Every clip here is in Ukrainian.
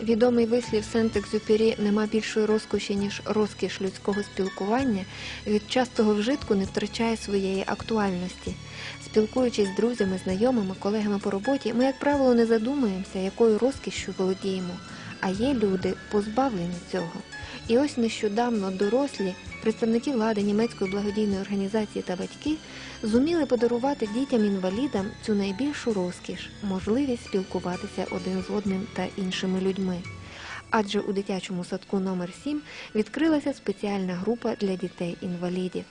Відомий вислів Сент-Екзюпері «нема більшої розкоші, ніж розкіш людського спілкування від частого вжитку не втрачає своєї актуальності. Спілкуючись з друзями, знайомими, колегами по роботі, ми, як правило, не задумуємося, якою розкішшю володіємо. А є люди, позбавлені цього. І ось нещодавно дорослі, представники влади німецької благодійної організації та батьки зуміли подарувати дітям-інвалідам цю найбільшу розкіш можливість спілкуватися один з одним та іншими людьми. Адже у дитячому садку номер 7 відкрилася спеціальна група для дітей-інвалідів.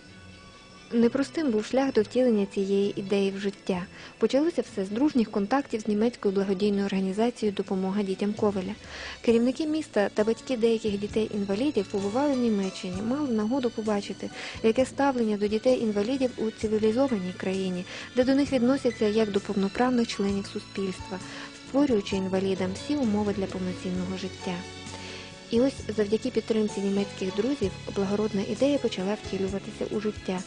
Непростим був шлях до втілення цієї ідеї в життя. Почалося все з дружніх контактів з німецькою благодійною організацією Допомога дітям Ковеля. Керівники міста та батьки деяких дітей-інвалідів побували в Німеччині, мали нагоду побачити, яке ставлення до дітей-інвалідів у цивілізованій країні, де до них відносяться як до повноправних членів суспільства, створюючи інвалідам всі умови для повноцінного життя. І ось завдяки підтримці німецьких друзів благородна ідея почала втілюватися у життя.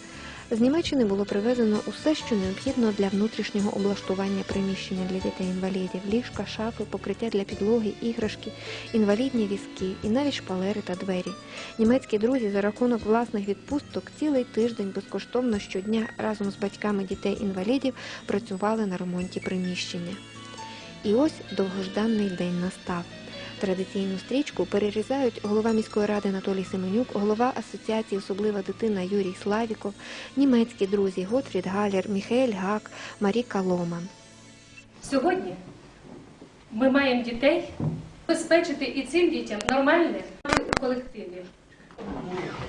З Німеччини було привезено усе, що необхідно для внутрішнього облаштування приміщення для дітей-інвалідів: ліжка, шафи, покриття для підлоги, іграшки, інвалідні візки і навіть шпалери та двері. Німецькі друзі за рахунок власних відпусток цілий тиждень безкоштовно щодня разом з батьками дітей-інвалідів працювали на ремонті приміщення. І ось довгожданий день настав. Традиційну стрічку перерізають голова міської ради Анатолій Семенюк, голова асоціації Особлива дитина Юрій Славіков, німецькі друзі Готфрід Галер, Міхаель Гак, Маріка Ломан. Сьогодні ми маємо дітей забезпечити і цим дітям нормальне у колективі.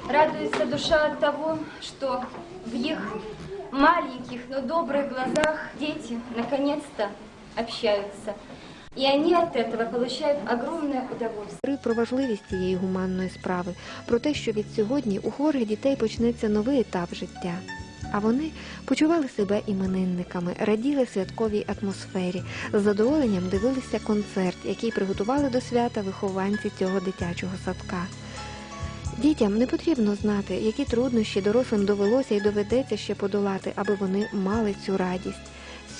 Радуется душа от того, что в их маленьких, но добрых глазах дети наконец-то общаются. И они от этого получают огромное удовольствие. Про важливість цієї гуманної справи, про те, що від сьогодні у хворих дітей почнеться новий етап життя. А вони почували себе іменинниками, раділи святковій атмосфері, з задоволенням дивилися концерт, який приготували до свята вихованці цього дитячого садка. Дітям не потрібно знати, які труднощі дорослим довелося і доведеться ще подолати, аби вони мали цю радість.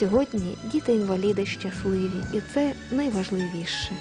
Сьогодні діти-інваліди щасливі, і це найважливіше.